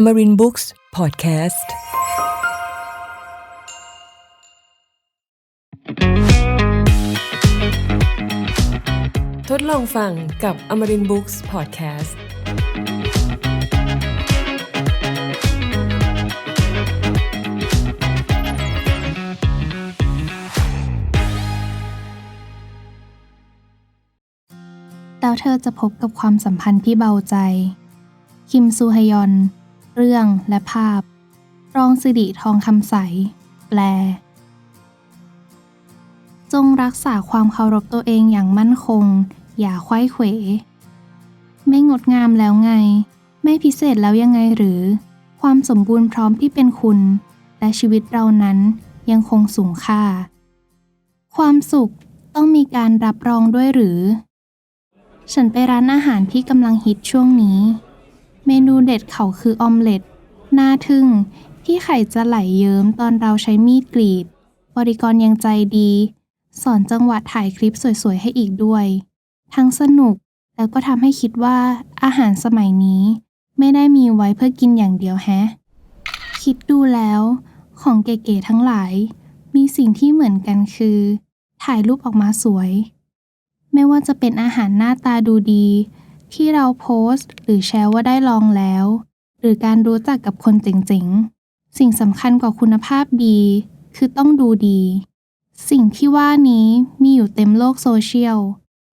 Amarin Books Podcast ทดลองฟังกับ Amarin Books Podcast แล้วเธอจะพบกับความสัมพันธ์ที่เบาใจ คิมซูฮยอน เรื่องและภาพ รองสิริทองคำใส แปล จงรักษาความเคารพตัวเองอย่างมั่นคง อย่าไขว้เขว ไม่งดงามแล้วไง ไม่พิเศษแล้วยังไงหรือ ความสมบูรณ์พร้อมที่เป็นคุณ และชีวิตเรานั้นยังคงสูงค่า ความสุขต้องมีการรับรองด้วยหรือ ฉันไปร้านอาหารที่กำลังฮิตช่วงนี้ เมนูเด็ดเขาคือออมเล็ต น่าทึ่งที่ไข่จะไหลเยิ้มตอนเราใช้มีดกรีด บริกรยังใจดี สอนจังหวะถ่ายคลิปสวยๆ ให้อีกด้วย ทั้งสนุกแล้วก็ทำให้คิดว่าอาหารสมัยนี้ ไม่ได้มีไว้เพื่อกินอย่างเดียวแฮะ คิดดูแล้ว ของเก๋ๆทั้งหลาย มีสิ่งที่เหมือนกันคือ ถ่ายรูปออกมาสวย ไม่ว่าจะเป็นอาหารหน้าตาดูดี ที่เราโพสต์ หรือแชร์ว่าได้ลองแล้ว หรือการรู้จักกับคนเจ๋งๆ สิ่งสำคัญกว่าคุณภาพดี คือต้องดูดี สิ่งที่ว่านี้มีอยู่เต็มโลกโซเชียล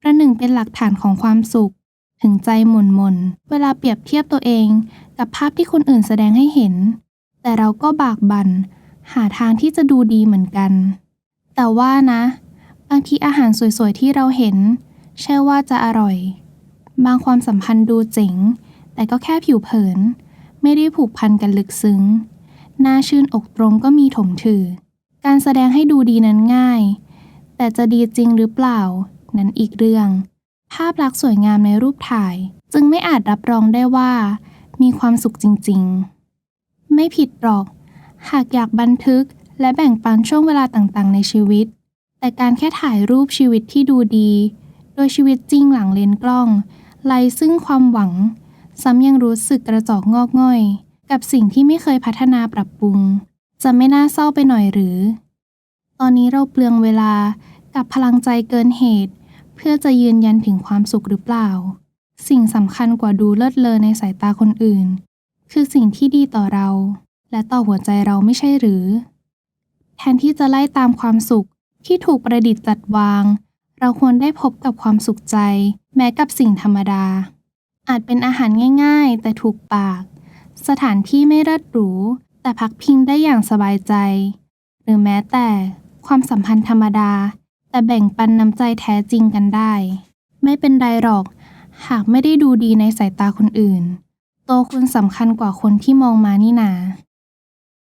ประหนึ่งเป็นหลักฐานของความสุข ถึงใจหม่นมนเวลาเปรียบเทียบตัวเอง กับภาพที่คนอื่นแสดงให้เห็น แต่เราก็บากบัน่นหาทางที่จะดูดีเหมือนกัน แต่ว่านะ บางทีอาหารสวยๆที่เราเห็น ใช่ว่าจะอร่อย บางความสัมพันธ์ดูเจ๋ง แต่ก็แค่ผิวเผิน ไม่ได้ผูกพันกันลึกซึ้ง หน่าชื่นอกตรงก็มีถมถือ การแสดงให้ดูดีนั้นง่าย แต่จะดีจริงหรือเปล่า นั้นอีกเรื่อง ภาพลักษณ์สวยงามในรูปถ่าย จึงไม่อาจรับรองได้ว่า มีความสุขจริงๆ ไม่ผิดหรอก หากอยากบันทึกและแบ่งปันช่วงเวลาต่างๆ ในชีวิต แต่การแค่ถ่ายรูปชีวิตที่ดูดี โดยชีวิตจริงหลังเลนกล้อง ไล่ซึ่งความหวัง ซ้ำยังรู้สึกกระจอกงอกง่อย กับสิ่งที่ไม่เคยพัฒนาปรับปรุง จะไม่น่าเศร้าไปหน่อยหรือ ตอนนี้เราเปลืองเวลากับพลังใจเกินเหตุ เพื่อจะยืนยันถึงความสุขหรือเปล่า สิ่งสำคัญกว่าดูเลิศเลอในสายตาคนอื่น คือสิ่งที่ดีต่อเรา และต่อหัวใจเราไม่ใช่หรือ แทนที่จะไล่ตามความสุขที่ถูกประดิษฐ์จัดวาง เราควรได้พบกับความสุขใจ แม้กับสิ่งธรรมดา อาจเป็นอาหารง่ายๆ แต่ถูกปาก สถานที่ไม่เลิศหรู แต่พักพิงได้อย่างสบายใจ หรือแม้แต่ความสัมพันธ์ธรรมดา แต่แบ่งปันน้ำใจแท้จริงกันได้ ไม่เป็นไรหรอก หากไม่ได้ดูดีในสายตาคนอื่นตัวคุณสำคัญกว่าคนที่มองมานี่นา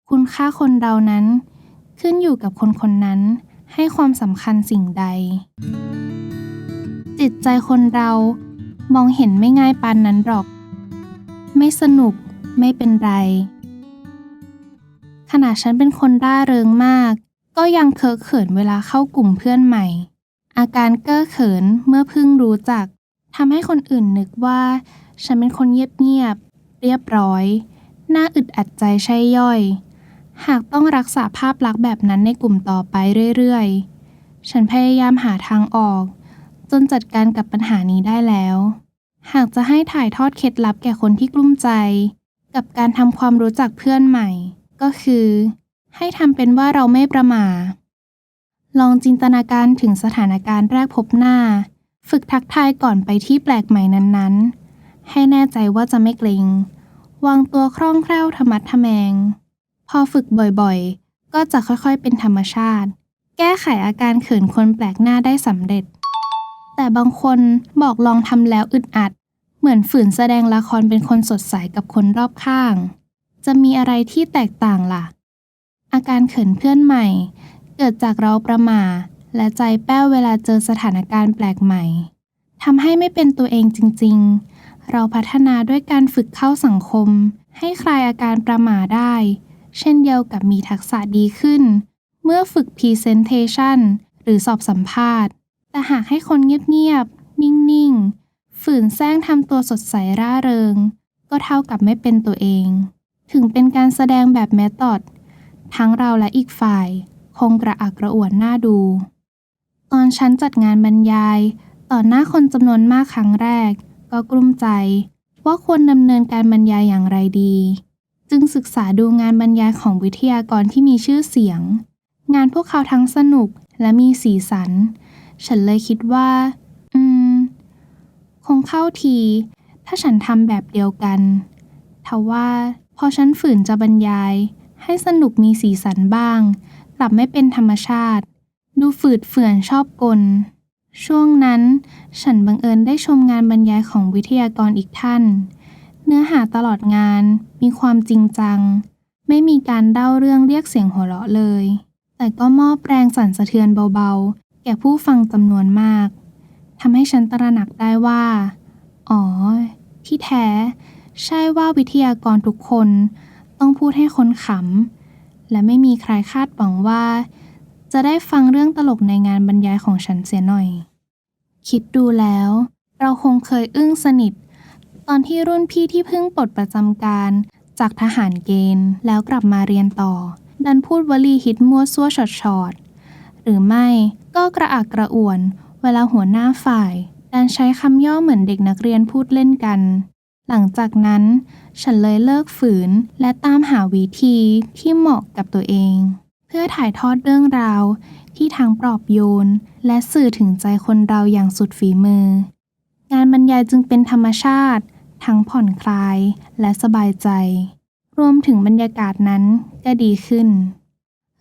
คุณค่าคนเรานั้น ขึ้นอยู่กับคนคนนั้น ให้ความสำคัญสิ่งใด จิตใจคนเรามองเห็นไม่ง่ายปานนั้นหรอก ไม่สนุกไม่เป็นไร ขณะฉันเป็นคนร่าเริงมาก ก็ยังเคอะเขินเวลาเข้ากลุ่มเพื่อนใหม่ อาการเก้อเขินเมื่อเพิ่งรู้จักทำให้คนอื่นนึกว่า ฉันเป็นคนเงียบๆเรียบร้อย น่าอึดอัดใจใช่ย่อย หากต้องรักษาภาพลักษณ์แบบนั้นในกลุ่มต่อไปเรื่อยๆ ฉันพยายามหาทางออก จนจัดการกับปัญหานี้ได้แล้ว หากจะให้ถ่ายทอดเคล็ดลับแก่คนที่กลุ้มใจ กับการทำความรู้จักเพื่อนใหม่ ก็คือ ให้ทำเป็นว่าเราไม่ประมาทลองจินตนาการถึงสถานการณ์แรกพบหน้า ฝึกทักทายก่อนไปที่แปลกใหม่นั้นๆ ให้แน่ใจว่าจะไม่เกรงวางตัวคล่องแคล่วธรรมัดทะแมง พอฝึกบ่อยๆ ก็จะค่อยๆ เป็นธรรมชาติ แก้ไขอาการเขินคนแปลกหน้าได้สำเร็จ แต่บางคนบอกลองทำแล้วอึดอัด เหมือนฝืนแสดงละครเป็นคนสดใสกับคนรอบข้าง จะมีอะไรที่แตกต่างล่ะ อาการเขินเพื่อนใหม่ เกิดจากเราประมาและใจแป้วเวลาเจอสถานการณ์แปลกใหม่ทำให้ไม่เป็นตัวเองจริง ๆ เราพัฒนาด้วยการฝึกเข้าสังคม ให้คลายอาการประหม่าได้ เช่นเดียวกับมีทักษะดีขึ้น เมื่อฝึก Presentation หรือสอบสัมภาษณ์ แต่หากให้คนเงียบๆ นิ่งๆ ฝืนแซงทำตัวสดใสร่าเริง ก็เท่ากับไม่เป็นตัวเอง ถึงเป็นการแสดงแบบแมตอดทั้งเราและอีกฝ่าย คงกระอักกระอ่วนหน้าดู ตอนฉันจัดงานบรรยาย ต่อหน้าคนจำนวนมากครั้งแรก ก็กลุ้มใจ ว่าควรดำเนินการบรรยายอย่างไรดี จึงศึกษาดูงานบรรยายของวิทยากรที่มีชื่อเสียง งานพวกเขาทั้งสนุกและมีสีสัน ฉันเลยคิดว่า อืม คงเข้าที ถ้าฉันทำแบบเดียวกันทว่าพอฉันฝืนจะบรรยาย ให้สนุกมีสีสันบ้าง กลับไม่เป็นธรรมชาติ ดูฝืดเฝื่อนชอบกล ช่วงนั้น ฉันบังเอิญได้ชมงานบรรยายของวิทยากรอีกท่าน เนื้อหาตลอดงานมีความจริงจัง ไม่มีการเด้าเรื่องเรียกเสียงหัวเราะเลย แต่ก็มอบแรงสั่นสะเทือนเบาๆ แก่ผู้ฟังจำนวนมากทำให้ฉันตระหนักได้ว่า อ๋อ ที่แท้ ใช่ว่าวิทยากรทุกคนต้องพูดให้คนขำ และไม่มีใครคาดหวังว่า จะได้ฟังเรื่องตลกในงานบรรยายของฉันเสียหน่อย คิดดูแล้ว เราคงเคยอึ้งสนิท ตอนที่รุ่นพี่ที่เพิ่งปลดประจำการ จากทหารเกณฑ์แล้วกลับมาเรียนต่อ ดันพูดวลีฮิตมั่วซั่วชอดๆหรือไม่ก็กระอักกระอ่วน เวลาหัวหน้าฝ่าย ดันใช้คำย่อเหมือนเด็กนักเรียนพูดเล่นกัน หลังจากนั้นฉันเลยเลิกฝืนและตามหาวิธีที่เหมาะกับตัวเอง เพื่อถ่ายทอดเรื่องราว ที่ทั้งปลอบโยน และสื่อถึงใจคนเราอย่างสุดฝีมือ งานบรรยายจึงเป็นธรรมชาติ ทั้งผ่อนคลายและสบายใจ รวมถึงบรรยากาศนั้นก็ดีขึ้น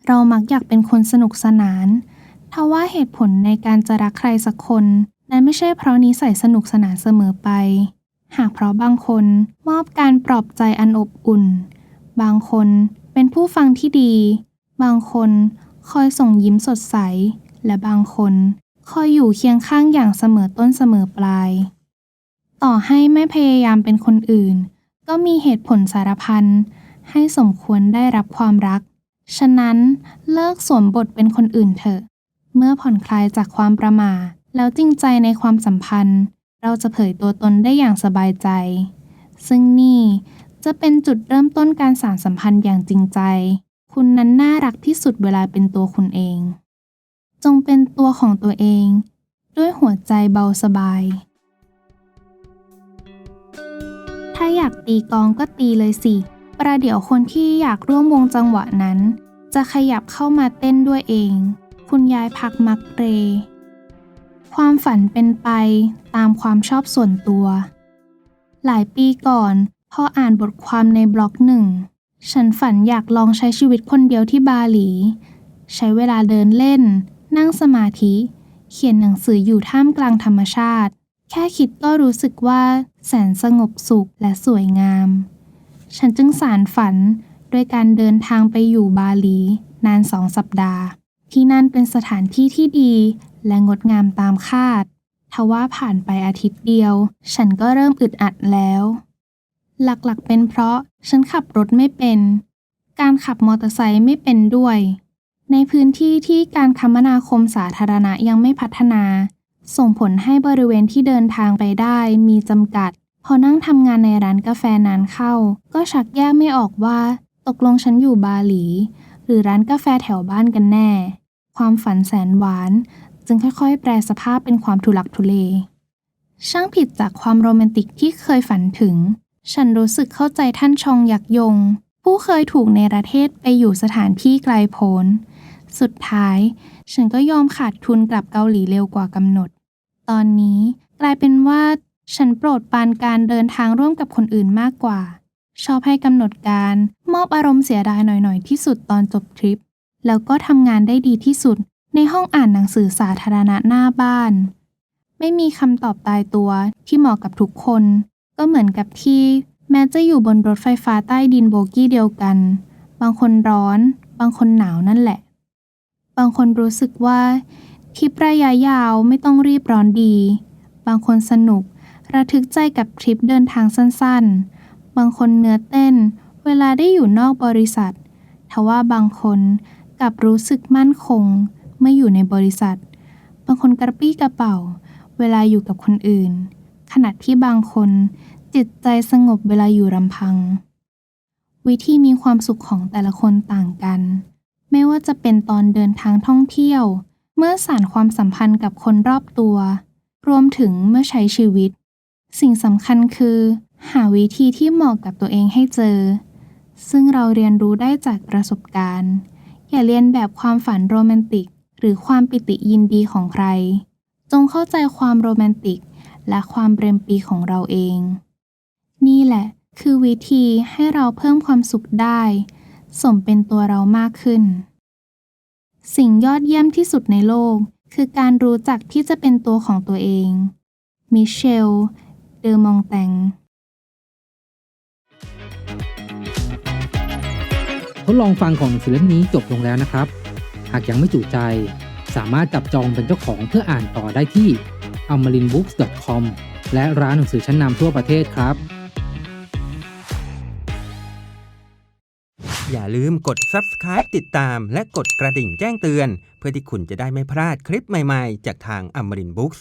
เรามักอยากเป็นคนสนุกสนาน ทว่าเหตุผลในการจะรักใครสักคนนั้นไม่ใช่เพราะนิสัยสนุกสนานเสมอไป หากเพราะบางคนมอบการปลอบใจอันอบอุ่น บางคนเป็นผู้ฟังที่ดี บางคนคอยส่งยิ้มสดใส และบางคนคอยอยู่เคียงข้างอย่างเสมอต้นเสมอปลาย ต่อให้ไม่พยายามเป็นคนอื่น ก็มีเหตุผลสารพันให้สมควรได้รับความรัก ฉะนั้นเลิกสวมบทเป็นคนอื่นเถอะ เมื่อผ่อนคลายจากความประมาทแล้วจริงใจในความสัมพันธ์ เราจะเผยตัวตนได้อย่างสบายใจ ซึ่งนี่จะเป็นจุดเริ่มต้นการสานสัมพันธ์อย่างจริงใจ คุณนั้นน่ารักที่สุดเวลาเป็นตัวคุณเอง จงเป็นตัวของตัวเอง ด้วยหัวใจเบาสบาย อยากตีกองก็ตีเลยสิ ประเดี๋ยวคนที่อยากร่วมวงจังหวะนั้น จะขยับเข้ามาเต้นด้วยเอง คุณยายพักมักเร ความฝันเป็นไปตามความชอบส่วนตัว หลายปีก่อนพออ่านบทความในบล็อกหนึ่ง ฉันฝันอยากลองใช้ชีวิตคนเดียวที่บาหลี ใช้เวลาเดินเล่น นั่งสมาธิ เขียนหนังสืออยู่ท่ามกลางธรรมชาติ แค่คิดก็รู้สึกว่าแสนสงบสุขและสวยงาม ฉันจึงสารฝันด้วยการเดินทางไปอยู่บาหลี นานสองสัปดาห์ ที่นั่นเป็นสถานที่ที่ดีและงดงามตามคาดทว่าผ่านไปอาทิตย์เดียว ฉันก็เริ่มอึดอัดแล้ว หลักๆเป็นเพราะฉันขับรถไม่เป็น การขับมอเตอร์ไซค์ไม่เป็นด้วย ในพื้นที่ที่การคมนาคมสาธารณะยังไม่พัฒนา ส่งผลให้บริเวณที่เดินทางไปได้มีจำกัด พอนั่งทำงานในร้านกาแฟนานเข้า ก็ชักแยกไม่ออกว่า ตกลงฉันอยู่บาหลี หรือร้านกาแฟแถวบ้านกันแน่ ความฝันแสนหวาน จึงค่อยๆ แปลสภาพเป็นความทุลักทุเล ช่างผิดจากความโรแมนติกที่เคยฝันถึง ฉันรู้สึกเข้าใจท่านชองยักยง ผู้เคยถูกในประเทศไปอยู่สถานที่ไกลโพ้น สุดท้าย ฉันก็ยอมขาดทุนกลับเกาหลีเร็วกว่ากำหนด ตอนนี้กลายเป็นว่า ฉันโปรดปรานการเดินทางร่วมกับคนอื่นมากกว่า ชอบให้กำหนดการมอบอารมณ์เสียดายหน่อยๆ ที่สุดตอนจบทริป แล้วก็ทำงานได้ดีที่สุดในห้องอ่านหนังสือสาธารณะหน้าบ้าน ไม่มีคำตอบตายตัวที่เหมาะกับทุกคน ก็เหมือนกับที่แม้จะอยู่บนรถไฟฟ้าใต้ดินโบกี้เดียวกัน บางคนร้อน บางคนหนาวนั่นแหละ บางคนรู้สึกว่าทริประยะยาวไม่ต้องรีบร้อนดี บางคนสนุก ระทึกใจกับทริปเดินทางสั้นๆ บางคนเนื้อเต้น เวลาได้อยู่นอกบริษัท ทว่าบางคนกลับรู้สึกมั่นคงเมื่ออยู่ในบริษัท บางคนกระปี้กระเป๋า เวลาอยู่กับคนอื่น ขณะที่บางคนจิตใจสงบเวลาอยู่ลำพัง วิธีมีความสุขของแต่ละคนต่างกัน ไม่ว่าจะเป็นตอนเดินทางท่องเที่ยว เมื่อสานความสัมพันธ์กับคนรอบตัว รวมถึงเมื่อใช้ชีวิต สิ่งสำคัญคือ หาวิธีที่เหมาะกับตัวเองให้เจอ ซึ่งเราเรียนรู้ได้จากประสบการณ์ อย่าเรียนแบบความฝันโรแมนติก หรือความปิติยินดีของใคร จงเข้าใจความโรแมนติก และความเปรมปีของเราเอง นี่แหละ คือวิธีให้เราเพิ่มความสุขได้ สมเป็นตัวเรามากขึ้น สิ่งยอดเยี่ยมที่สุดในโลก คือการรู้จักที่จะเป็นตัวของตัวเอง มิเชล เดอมองแตงทดลองฟังของหนังสือเล่มนี้จบลงแล้วนะครับ หากยังไม่จุใจ สามารถจับจองเป็นเจ้าของเพื่ออ่านต่อได้ที่ amarinbooks.com และร้านหนังสือชั้นนำทั่วประเทศครับ อย่าลืมกด subscribe ติดตามและกดกระดิ่งแจ้งเตือน เพื่อที่คุณจะได้ไม่พลาดคลิปใหม่ๆ จากทาง Amarin Books